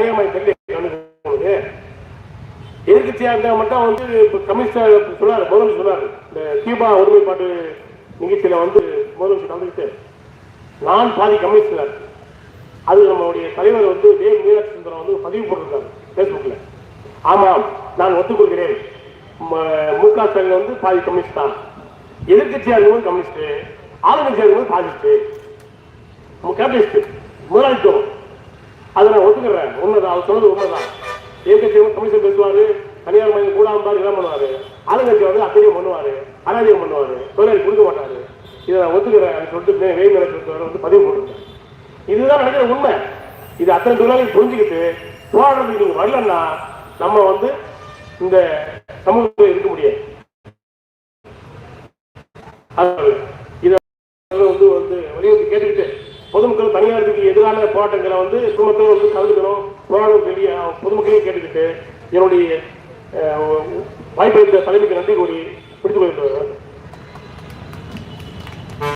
தனியார் தெரியல கவனிக்கிறது எதிர்கட்சியா இருந்தா மட்டும் வந்து இப்போ கமிஷனர் சொன்னார் முதலமைச்சர் சொன்னார். இந்த தீபா ஒருமைப்பாட்டு நிகழ்ச்சியில் வந்து முதலமைச்சர் கலந்துக்கிட்டு நான் பாதி கமிஷனர் அது நம்மளுடைய தலைவர் வந்து வே மீனாட்சி சுந்தரம் வந்து பதிவு போட்டிருக்காரு பேஸ்புக்ல ஆமாம் நான் ஒத்துக்கொள்கிறேன். மு க ஸ்டாலின் வந்து பாதி கம்யூனிஸ்ட் தான். எதிர்கட்சியா இருக்கும்போது கம்யூனிஸ்ட் ஆளுநர் இருக்கும்போது பாதிஸ்ட் கேபினிஸ்ட் முதலாளித்துவம். அதை நான் ஒத்துக்கிறேன். உண்மைதான். அவர் சொன்னது உண்மைதான். எதிர்கட்சி கமிஷன் பேசுவாரு தனியார் மையம் கூடாமல் என்ன பண்ணுவாரு. ஆளுங்கட்சி வந்து அத்தியம் பண்ணுவாரு அனாதியம் பண்ணுவாரு தொழிலாளி கொடுக்க மாட்டாரு. இதை நான் ஒத்துக்கிறேன் சொல்லிட்டு வெயில் நிலத்தில் வந்து பதிவு போட்டுருக்கேன் இதுதான் நடக்கிற உண்மை. இது அத்தனை தொழிலாளி புரிஞ்சுக்கிட்டு போராட்டத்துக்கு நீங்க வரலன்னா நம்ம வந்து இந்த சமூகத்தில் இருக்க முடியாது. இதை வந்து வந்து வலியுறுத்தி கேட்டுக்கிட்டு பொதுமக்கள் தனியாருக்கு எதிரான போராட்டங்களை வந்து குடும்பத்தில் வந்து கலந்துக்கணும். போராட்டம் சொல்லி பொதுமக்களையும் கேட்டுக்கிட்டு என்னுடைய வாய்ப்பு இருந்த தலைமைக்கு நன்றி கூறி பிடித்துக் கொள்கிறேன்